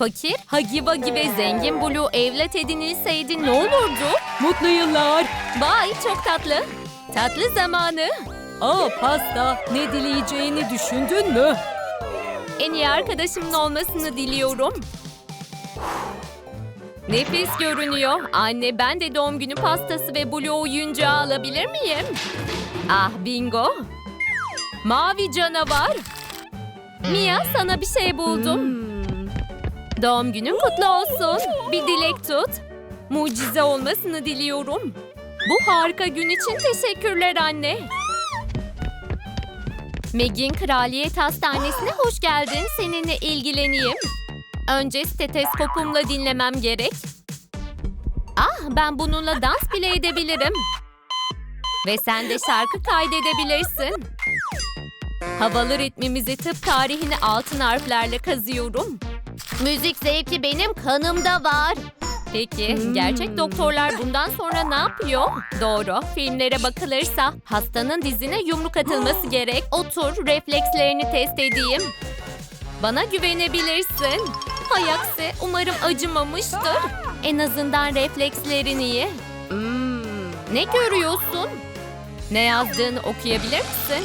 Fakir, Hagi Vagi ve zengin Blue evlat edinilseydi ne olurdu? Mutlu yıllar. Vay çok tatlı. Tatlı zamanı. Aa pasta. Ne dileyeceğini düşündün mü? En iyi arkadaşımın olmasını diliyorum. Nefis görünüyor. Anne ben de doğum günü pastası ve Blue oyuncağı alabilir miyim? Ah bingo. Mavi canavar. Mia sana bir şey buldum. Doğum günün kutlu olsun. Bir dilek tut. Mucize olmasını diliyorum. Bu harika gün için teşekkürler anne. Meg'in Kraliyet Hastanesi'ne hoş geldin. Seninle ilgileneyim. Önce steteskopumla dinlemem gerek. Ah ben bununla dans bile edebilirim. Ve sen de şarkı kaydedebilirsin. Havalı ritmimizi tıp tarihini altın harflerle kazıyorum. Müzik zevki benim kanımda var. Peki gerçek doktorlar bundan sonra ne yapıyor? Doğru. Filmlere bakılırsa hastanın dizine yumruk atılması gerek. Otur reflekslerini test edeyim. Bana güvenebilirsin. Hay aksi umarım acımamıştır. En azından reflekslerin iyi. Ne görüyorsun? Ne yazdığını okuyabilir misin?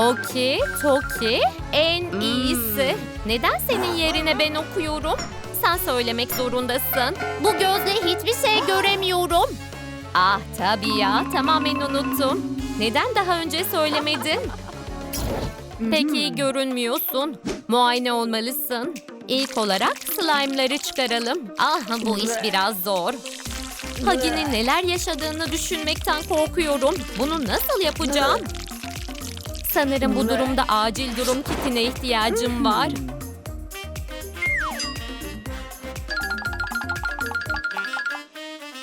Oki, Toki, en iyisi. Neden senin yerine ben okuyorum? Sen söylemek zorundasın. Bu gözle hiçbir şey göremiyorum. Ah tabii ya, tamamen unuttum. Neden daha önce söylemedin? Pek iyi görünmüyorsun. Muayene olmalısın. İlk olarak slime'ları çıkaralım. Ah bu iş biraz zor. Hagi'nin neler yaşadığını düşünmekten korkuyorum. Bunu nasıl yapacağım? Sanırım bu durumda acil durum kitine ihtiyacım var.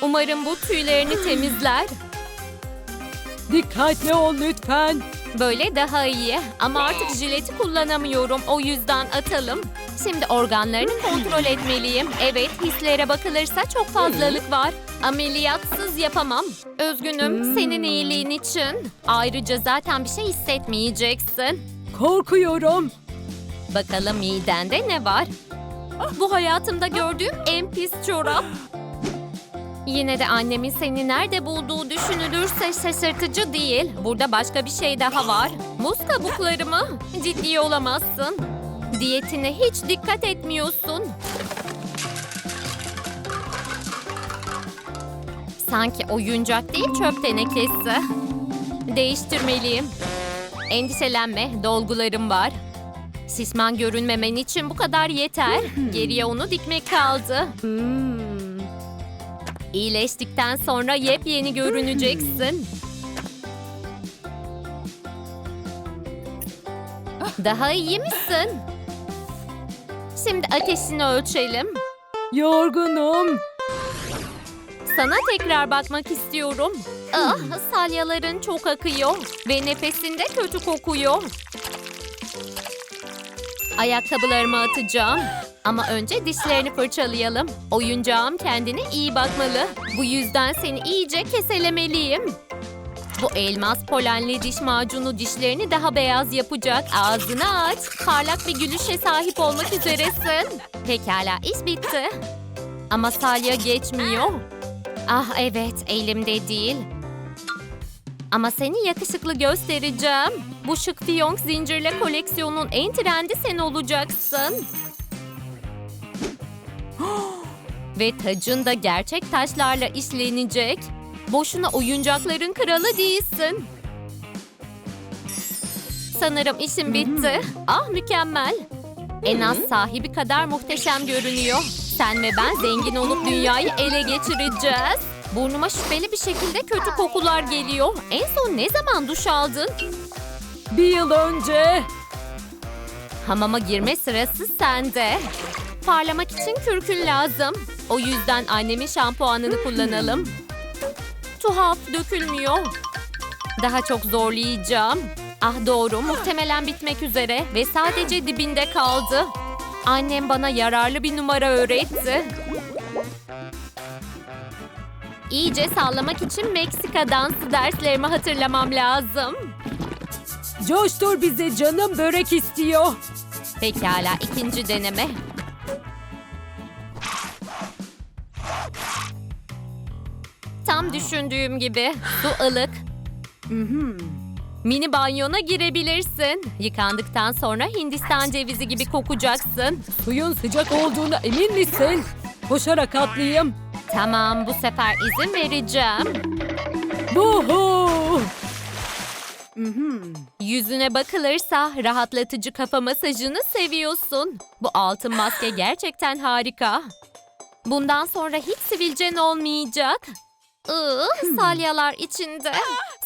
Umarım bu tüylerini temizler. Dikkatli ol lütfen. Böyle daha iyi ama artık jileti kullanamıyorum o yüzden atalım. Şimdi organlarını kontrol etmeliyim. Evet hislere bakılırsa çok fazlalık var. Ameliyatsız yapamam. Üzgünüm senin iyiliğin için. Ayrıca zaten bir şey hissetmeyeceksin. Korkuyorum. Bakalım midende ne var? Bu hayatımda gördüğüm en pis çorap. Yine de annemin seni nerede bulduğu düşünülürse şaşırtıcı değil. Burada başka bir şey daha var. Muz kabukları mı? Ciddi olamazsın. Diyetine hiç dikkat etmiyorsun. Sanki oyuncak değil çöp tenekesi. Değiştirmeliyim. Endişelenme, dolgularım var. Şişman görünmemen için bu kadar yeter. Geriye onu dikmek kaldı. İyileştikten sonra yepyeni görüneceksin. Daha iyi misin? Şimdi ateşini ölçelim. Yorgunum. Sana tekrar bakmak istiyorum. Ah, salyaların çok akıyor ve nefesinde kötü kokuyor. Ayakkabılarımı atacağım. Ama önce dişlerini fırçalayalım. Oyuncağım kendine iyi bakmalı. Bu yüzden seni iyice keselemeliyim. Bu elmas polenli diş macunu dişlerini daha beyaz yapacak. Ağzını aç. Parlak bir gülüşe sahip olmak üzeresin. Pekala iş bitti. Ama salya geçmiyor. Ah evet elimde değil. Ama seni yakışıklı göstereceğim. Bu şık fiyonk zincirle koleksiyonun en trendi sen olacaksın. Ve tacın da gerçek taşlarla işlenecek. Boşuna oyuncakların kralı değilsin. Sanırım işim bitti. Ah mükemmel. En az sahibi kadar muhteşem görünüyor. Sen ve ben zengin olup dünyayı ele geçireceğiz. Burnuma şüpheli bir şekilde kötü kokular geliyor. En son ne zaman duş aldın? Bir yıl önce. Hamama girme sırası sende. Parlamak için kürkün lazım. O yüzden annemin şampuanını kullanalım. Tuhaf dökülmüyor. Daha çok zorlayacağım. Ah doğru muhtemelen bitmek üzere ve sadece dibinde kaldı. Annem bana yararlı bir numara öğretti. İyice sallamak için Meksika dansı derslerimi hatırlamam lazım. Coştur bizi canım börek istiyor. Pekala ikinci deneme. Tam düşündüğüm gibi. Su ılık. Mini banyona girebilirsin. Yıkandıktan sonra Hindistan cevizi gibi kokacaksın. Suyun sıcak olduğuna emin misin? Koşarak atlayayım. Tamam bu sefer izin vereceğim. Buhu! Yüzüne bakılırsa rahatlatıcı kafa masajını seviyorsun. Bu altın maske gerçekten harika. Bundan sonra hiç sivilcen olmayacak. Iı, salyalar içinde.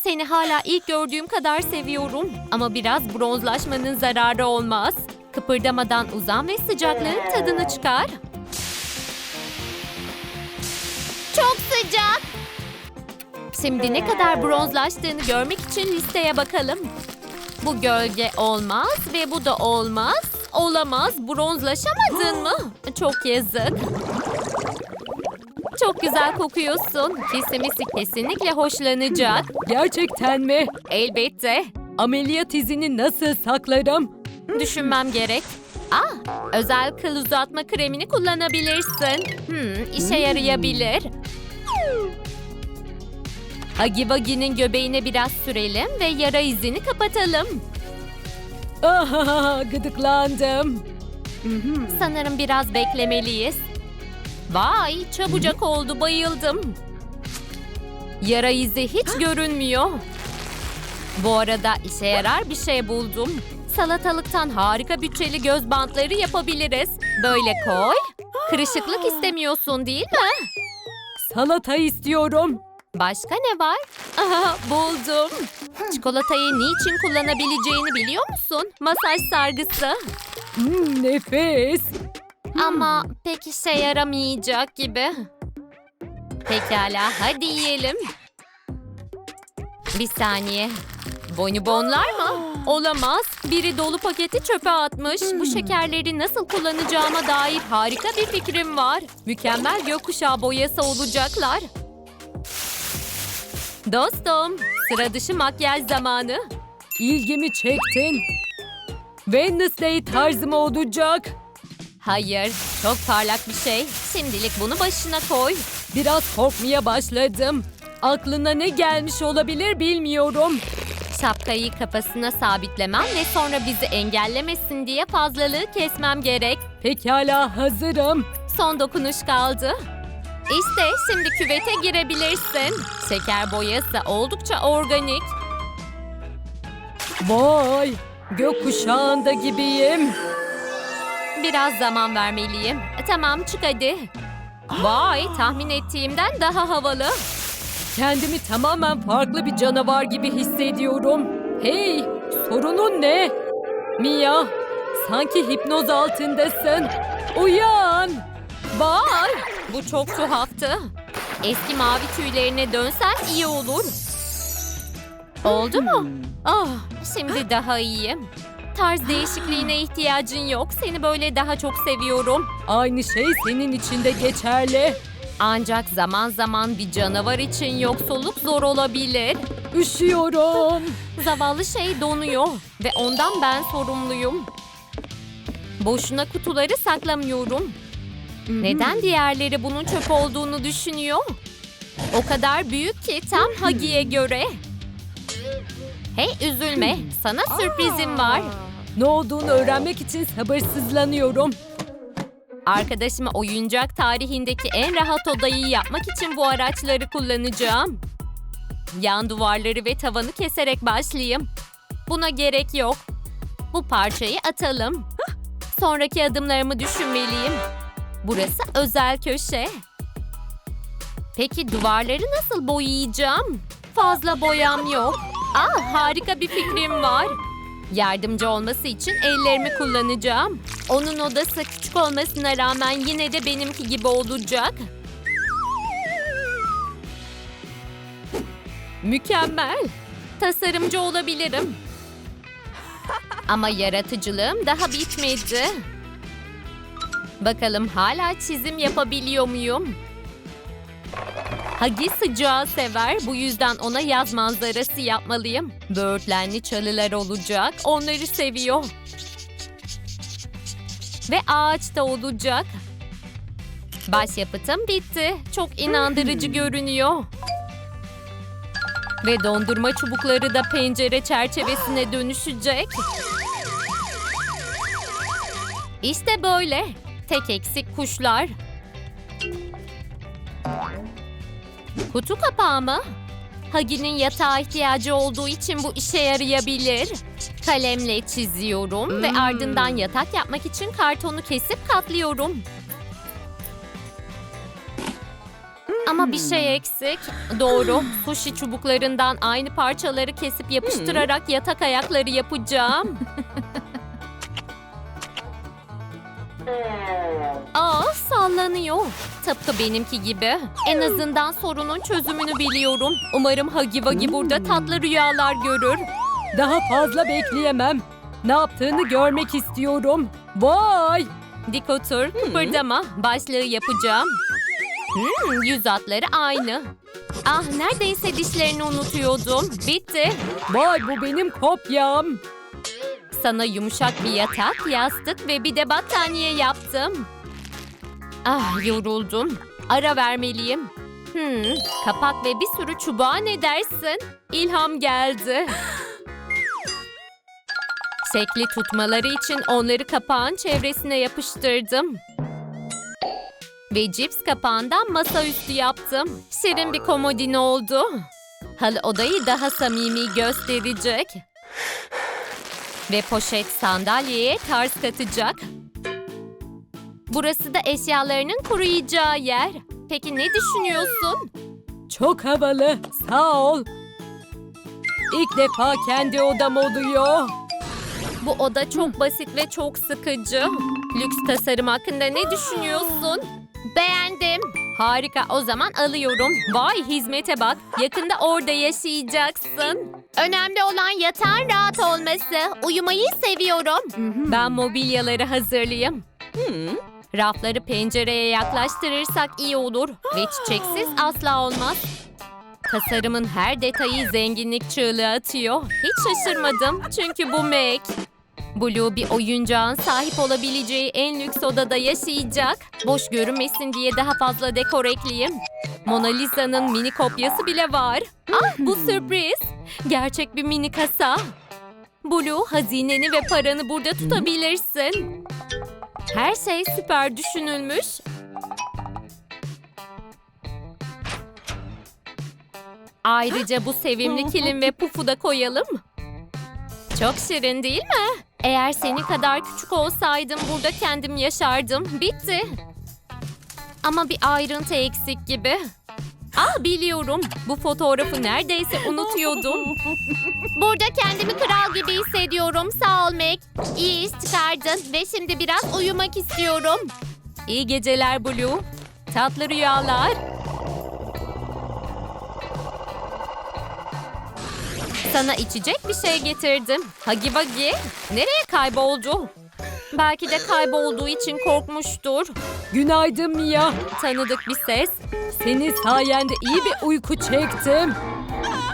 Seni hala ilk gördüğüm kadar seviyorum. Ama biraz bronzlaşmanın zararı olmaz. Kıpırdamadan uzan ve sıcaklığın tadını çıkar. Çok sıcak. Şimdi ne kadar bronzlaştığını görmek için listeye bakalım. Bu gölge olmaz ve bu da olmaz. Olamaz. Bronzlaşamadın mı? Çok yazık. Çok güzel kokuyorsun. Kesimisi kesinlikle hoşlanacak. Gerçekten mi? Elbette. Ameliyat izini nasıl saklarım? Düşünmem gerek. Ah, özel kıl uzatma kremini kullanabilirsin. Hmm, işe yarayabilir. Hagi Bagi'nin göbeğine biraz sürelim ve yara izini kapatalım. Ah, gıdıklandım. Sanırım biraz beklemeliyiz. Vay, çabucak oldu, bayıldım. Yara izi hiç görünmüyor. Bu arada işe yarar bir şey buldum. Salatalıktan harika bütçeli göz bantları yapabiliriz. Böyle koy. Kırışıklık istemiyorsun değil mi? Salata istiyorum. Başka ne var? Aha, buldum. Çikolatayı niçin kullanabileceğini biliyor musun? Masaj sargısı. Hmm, nefis. Ama pek işe yaramayacak gibi. Pekala hadi yiyelim. Bir saniye. Bonibonlar mı? Olamaz. Biri dolu paketi çöpe atmış. Bu şekerleri nasıl kullanacağıma dair harika bir fikrim var. Mükemmel gökkuşağı boyası olacaklar. Dostum, sıra dışı makyaj zamanı. İlgimi çektin. Wednesday tarzım olacak. Hayır, çok parlak bir şey. Şimdilik bunu başına koy. Biraz korkmaya başladım. Aklına ne gelmiş olabilir bilmiyorum. Şapkayı kafasına sabitlemem ve sonra bizi engellemesin diye fazlalığı kesmem gerek. Pekala hazırım. Son dokunuş kaldı. İşte şimdi küvete girebilirsin. Şeker boyası oldukça organik. Vay, gökkuşağında gibiyim. Biraz zaman vermeliyim. Tamam çık hadi. Vay tahmin ettiğimden daha havalı. Kendimi tamamen farklı bir canavar gibi hissediyorum. Hey, sorunun ne? Mia, sanki hipnoz altındasın. Uyan. Vay bu çok tuhaftı. Eski mavi tüylerine dönsen iyi olur. Oldu mu? Ah, şimdi daha iyiyim. Tarz değişikliğine ihtiyacın yok. Seni böyle daha çok seviyorum. Aynı şey senin için de geçerli. Ancak zaman zaman bir canavar için yoksulluk zor olabilir. Üşüyorum. Zavallı şey donuyor ve ondan ben sorumluyum. Boşuna kutuları saklamıyorum. Neden diğerleri bunun çöp olduğunu düşünüyor? O kadar büyük ki tam Hagi'ye göre. Hey üzülme, sana sürprizim var. Ne olduğunu öğrenmek için sabırsızlanıyorum. Arkadaşıma oyuncak tarihindeki en rahat odayı yapmak için bu araçları kullanacağım. Yan duvarları ve tavanı keserek başlayayım. Buna gerek yok. Bu parçayı atalım. Sonraki adımlarımı düşünmeliyim. Burası özel köşe. Peki duvarları nasıl boyayacağım? Fazla boyam yok. Ah harika bir fikrim var. Yardımcı olması için ellerimi kullanacağım. Onun odası küçük olmasına rağmen yine de benimki gibi olacak. Mükemmel. Tasarımcı olabilirim. Ama yaratıcılığım daha bitmedi. Bakalım hala çizim yapabiliyor muyum? Hagi sıcağı sever. Bu yüzden ona yaz manzarası yapmalıyım. Böğürtlenli çalılar olacak. Onları seviyor. Ve ağaçta olacak. Başyapıtım bitti. Çok inandırıcı görünüyor. Ve dondurma çubukları da pencere çerçevesine dönüşecek. İşte böyle. Tek eksik kuşlar. Kutu kapağı mı? Hagi'nin yatağa ihtiyacı olduğu için bu işe yarayabilir. Kalemle çiziyorum ve ardından yatak yapmak için kartonu kesip katlıyorum. Ama bir şey eksik. Doğru. Sushi çubuklarından aynı parçaları kesip yapıştırarak yatak ayakları yapacağım. Aa sallanıyor. Tıpkı benimki gibi. En azından sorunun çözümünü biliyorum. Umarım Hagi Vagi burada tatlı rüyalar görür. Daha fazla bekleyemem. Ne yaptığını görmek istiyorum. Vay! Dik otur, kıpırdama. Başlığı yapacağım. Hmm, yüz hatları aynı. Ah neredeyse dişlerini unutuyordum. Bitti. Vay bu benim kopyam. Sana yumuşak bir yatak, yastık ve bir de battaniye yaptım. Ah yoruldum. Ara vermeliyim. Hmm, kapak ve bir sürü çubuğa ne dersin? İlham geldi. Şekli tutmaları için onları kapağın çevresine yapıştırdım. Ve cips kapağından masaüstü yaptım. Şirin bir komodin oldu. Halı odayı daha samimi gösterecek. Ve poşet sandalyeye tarz katacak. Burası da eşyalarının kuruyacağı yer. Peki ne düşünüyorsun? Çok havalı. Sağ ol. İlk defa kendi odam oluyor. Bu oda çok basit ve çok sıkıcı. Lüks tasarım hakkında ne düşünüyorsun? Beğendim. Harika o zaman alıyorum. Vay hizmete bak. Yakında orada yaşayacaksın. Önemli olan yatağın rahat olması. Uyumayı seviyorum. Ben mobilyaları hazırlayayım. Rafları pencereye yaklaştırırsak iyi olur. Ve çiçeksiz asla olmaz. Tasarımın her detayı zenginlik çığlığı atıyor. Hiç şaşırmadım çünkü bu Mac. Blue bir oyuncağın sahip olabileceği en lüks odada yaşayacak. Boş görünmesin diye daha fazla dekor ekleyeyim. Mona Lisa'nın mini kopyası bile var. Ah bu sürpriz. Gerçek bir mini kasa. Blue hazineni ve paranı burada tutabilirsin. Her şey süper düşünülmüş. Ayrıca bu sevimli kilim ve pufu da koyalım. Çok şirin değil mi? Eğer senin kadar küçük olsaydım burada kendim yaşardım. Bitti. Ama bir ayrıntı eksik gibi. Ah biliyorum. Bu fotoğrafı neredeyse unutuyordum. Burada kendimi kral gibi hissediyorum. Sağ ol Mac. İyi iş çıkardın ve şimdi biraz uyumak istiyorum. İyi geceler Blue. Tatlı rüyalar. Sana içecek bir şey getirdim. Hagi Vagi. Nereye kayboldu? Belki de kaybolduğu için korkmuştur. Günaydın Mia. Tanıdık bir ses. Senin sayende iyi bir uyku çektim.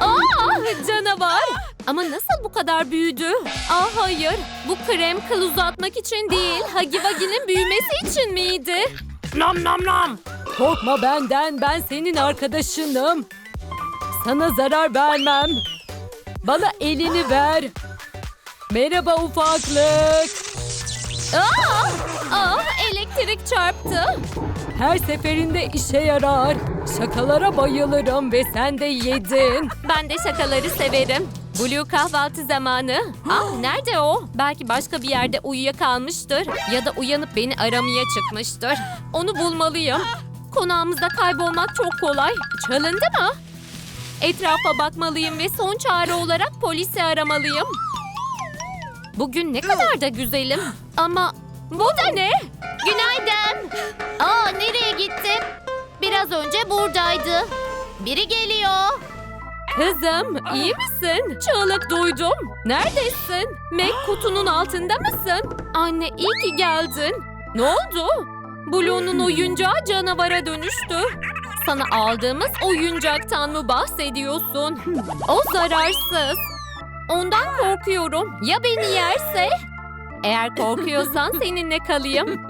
Aa canavar. Ama nasıl bu kadar büyüdü? Aa hayır. Bu krem kıl uzatmak için değil. Hagi Vagi'nin büyümesi için miydi? Nam nam nam. Korkma benden. Ben senin arkadaşınım. Sana zarar vermem. Bana elini ver. Merhaba ufaklık. Aa, aa elektrik çarptı. Her seferinde işe yarar. Şakalara bayılırım ve sen de yedin. Ben de şakaları severim. Blue kahvaltı zamanı. Ah nerede o? Belki başka bir yerde uyuyakalmıştır. Ya da uyanıp beni aramaya çıkmıştır. Onu bulmalıyım. Konağımızda kaybolmak çok kolay. Çalındı mı? Etrafa bakmalıyım ve son çare olarak polisi aramalıyım. Bugün ne kadar da güzelim. Ama bu da ne? Günaydın. Aa nereye gitti? Biraz önce buradaydı. Biri geliyor. Kızım iyi misin? Çığlık duydum. Neredesin? Mac kutunun altında mısın? Anne iyi ki geldin. Ne oldu? Blue'nun oyuncağı canavara dönüştü. Sana aldığımız oyuncaktan mı bahsediyorsun? O zararsız. Ondan korkuyorum. Ya beni yerse? Eğer korkuyorsan seninle kalayım.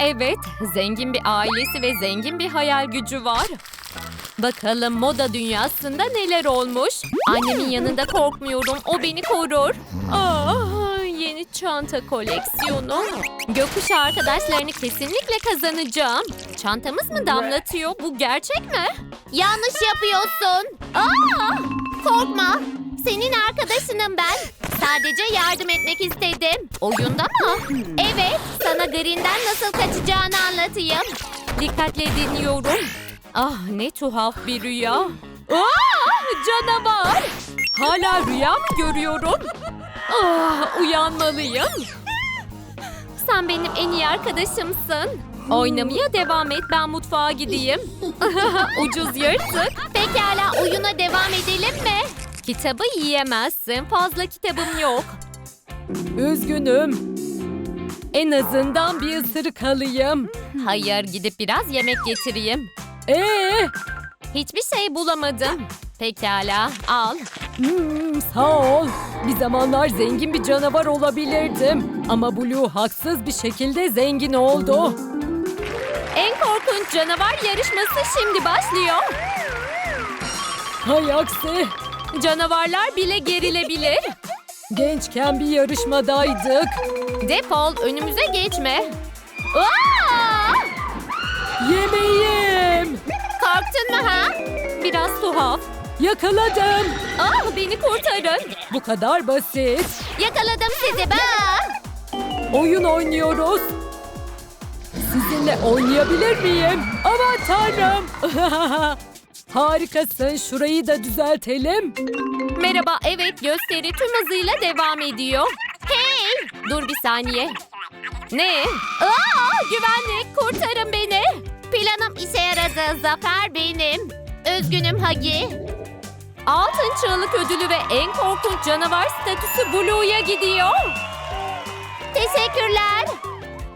Evet, zengin bir ailesi ve zengin bir hayal gücü var. Bakalım moda dünyasında neler olmuş. Annemin yanında korkmuyorum, o beni korur. Ah, yeni çanta koleksiyonu. Gökkuşağı arkadaşlarını kesinlikle kazanacağım. Çantamız mı damlatıyor? Bu gerçek mi? Yanlış yapıyorsun. Aa, korkma. Senin arkadaşınım ben. Sadece yardım etmek istedim. Oyunda mı? Evet. Sana Green'den nasıl kaçacağını anlatayım. Dikkatle dinliyorum. Ah ne tuhaf bir rüya. Aa, canavar. Hala rüya mı görüyorum? Ah, uyanmalıyım. Sen benim en iyi arkadaşımsın. Oynamaya devam et ben mutfağa gideyim. Ucuz yırtık. Pekala oyuna devam edelim mi? Kitabı yiyemezsin. Fazla kitabım yok. Üzgünüm. En azından bir ısırık alayım. Hayır gidip biraz yemek getireyim. Ee, Hiçbir şey bulamadım. Pekala al. hmm, sağ ol. Bir zamanlar zengin bir canavar olabilirdim. Ama Blue haksız bir şekilde zengin oldu. En korkunç canavar yarışması şimdi başlıyor. Hay aksi. Canavarlar bile gerilebilir. Gençken bir yarışmadaydık. Defol önümüze geçme. Aa! Yemeğim. Korktun mu ha? Biraz tuhaf. Yakaladım. Ah beni kurtarın. Bu kadar basit. Yakaladım sizi ben. Oyun oynuyoruz. Sizinle oynayabilir miyim? Aman tanrım. Harikasın. Şurayı da düzeltelim. Merhaba evet gösteri tüm hızıyla devam ediyor. Hey dur bir saniye. Ne? Aa, güvenlik kurtarın beni. Planım işe yaradı. Zafer benim. Üzgünüm Hagi. Altın çığlık ödülü ve en korkunç canavar statüsü Blue'ya gidiyor. Teşekkürler.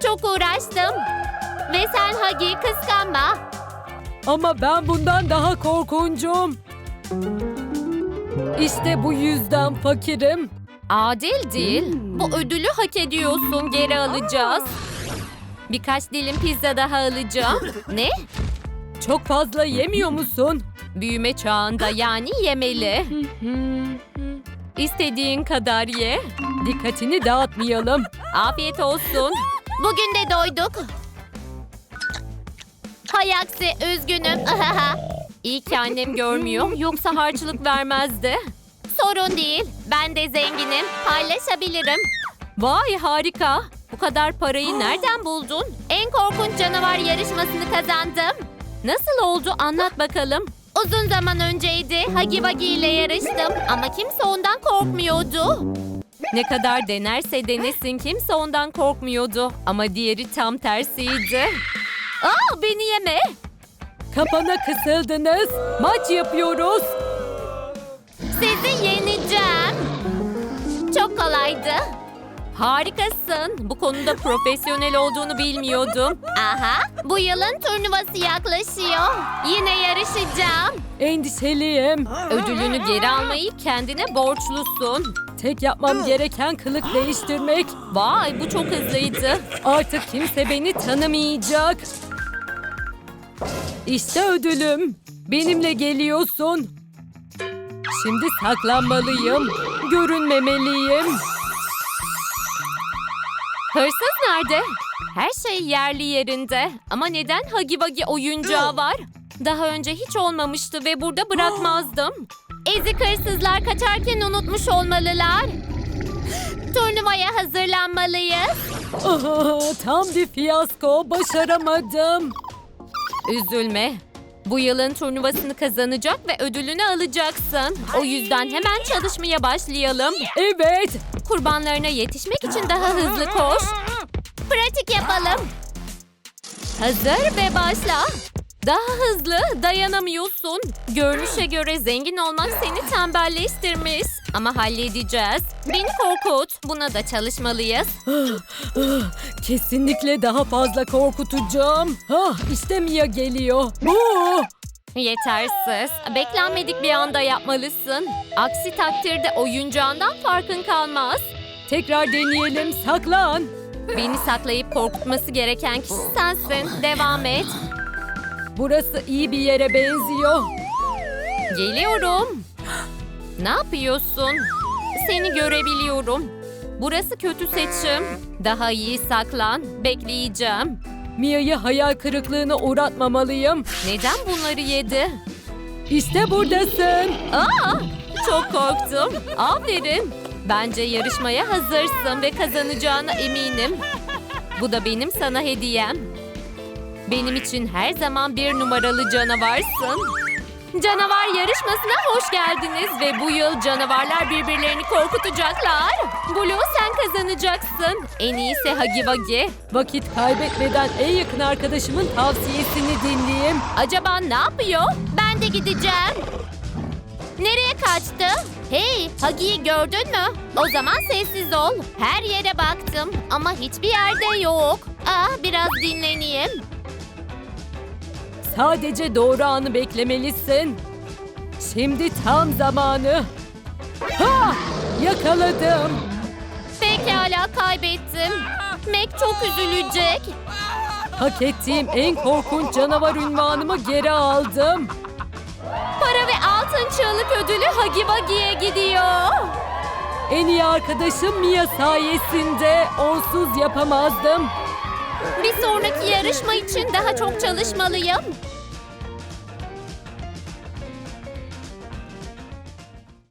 Çok uğraştım. Ve sen Hagi kıskanma. Ama ben bundan daha korkuncum. İşte bu yüzden fakirim. Adil değil. Bu ödülü hak ediyorsun. Geri alacağız. Birkaç dilim pizza daha alacağım. Ne? Çok fazla yemiyor musun? Büyüme çağında yani yemeli. İstediğin kadar ye. Dikkatini dağıtmayalım. Afiyet olsun. Bugün de doyduk. Hay aksi üzgünüm. İyi ki annem görmüyor. Yoksa harçlık vermezdi. Sorun değil. Ben de zenginim. Paylaşabilirim. Vay harika. Bu kadar parayı nereden buldun? En korkunç canavar yarışmasını kazandım. Nasıl oldu anlat bakalım. Uzun zaman önceydi. Hagi Vagi ile yarıştım. Ama kimse ondan korkmuyordu. Ne kadar denerse denesin kimse ondan korkmuyordu. Ama diğeri tam tersiydi. Aa beni yeme. Kapana kısıldınız. Maç yapıyoruz. Sizi yeneceğim. Çok kolaydı. Harikasın. Bu konuda profesyonel olduğunu bilmiyordum. Aha, bu yılın turnuvası yaklaşıyor. Yine yarışacağım. Endişeliyim. Ödülünü geri almayı kendine borçlusun. Tek yapmam gereken kılık değiştirmek. Vay bu çok hızlıydı. Artık kimse beni tanımayacak. İşte ödülüm. Benimle geliyorsun. Şimdi saklanmalıyım. Görünmemeliyim. Hırsız nerede? Her şey yerli yerinde. Ama neden Hagi Vagi oyuncağı var? Daha önce hiç olmamıştı ve burada bırakmazdım. Ezik hırsızlar kaçarken unutmuş olmalılar. Turnuvaya hazırlanmalıyız. Aha, tam bir fiyasko. Başaramadım. Üzülme. Bu yılın turnuvasını kazanacak ve ödülünü alacaksın. O yüzden hemen çalışmaya başlayalım. Evet. Kurbanlarına yetişmek için daha hızlı koş. Pratik yapalım. Hazır ve başla. Daha hızlı dayanamıyorsun. Görünüşe göre zengin olmak seni tembelleştirmiş. Ama halledeceğiz. Beni korkut. Buna da çalışmalıyız. Kesinlikle daha fazla korkutacağım. Ah, işte Mia geliyor. Bu. Yetersiz. Beklenmedik bir anda yapmalısın. Aksi takdirde oyuncağından farkın kalmaz. Tekrar deneyelim. Saklan. Beni saklayıp korkutması gereken kişi sensin. Devam et. Burası iyi bir yere benziyor. Geliyorum. Ne yapıyorsun? Seni görebiliyorum. Burası kötü seçim. Daha iyi saklan. Bekleyeceğim. Mia'yı hayal kırıklığına uğratmamalıyım. Neden bunları yedi? İşte buradasın. Aa, çok korktum. Aferin. Bence yarışmaya hazırsın ve kazanacağına eminim. Bu da benim sana hediyem. Benim için her zaman bir numaralı canavarsın. Canavar yarışmasına hoş geldiniz ve bu yıl canavarlar birbirlerini korkutacaklar. Blue sen kazanacaksın. En iyisi Hagi Wagi. Vakit kaybetmeden en yakın arkadaşımın tavsiyesini dinleyeyim. Acaba ne yapıyor? Ben de gideceğim. Nereye kaçtı? Hey, Hagi'yi gördün mü? O zaman sessiz ol. Her yere baktım ama hiçbir yerde yok. Aa, biraz dinleneyim. Sadece doğru anı beklemelisin. Şimdi tam zamanı. Ha! Yakaladım. Pekala kaybettim. Mac çok üzülecek. Hak ettiğim en korkunç canavar ünvanımı geri aldım. Para ve altın çığlık ödülü Hagi Wagi'ye gidiyor. En iyi arkadaşım Mia sayesinde onsuz yapamazdım. Bir sonraki yarışma için daha çok çalışmalıyım.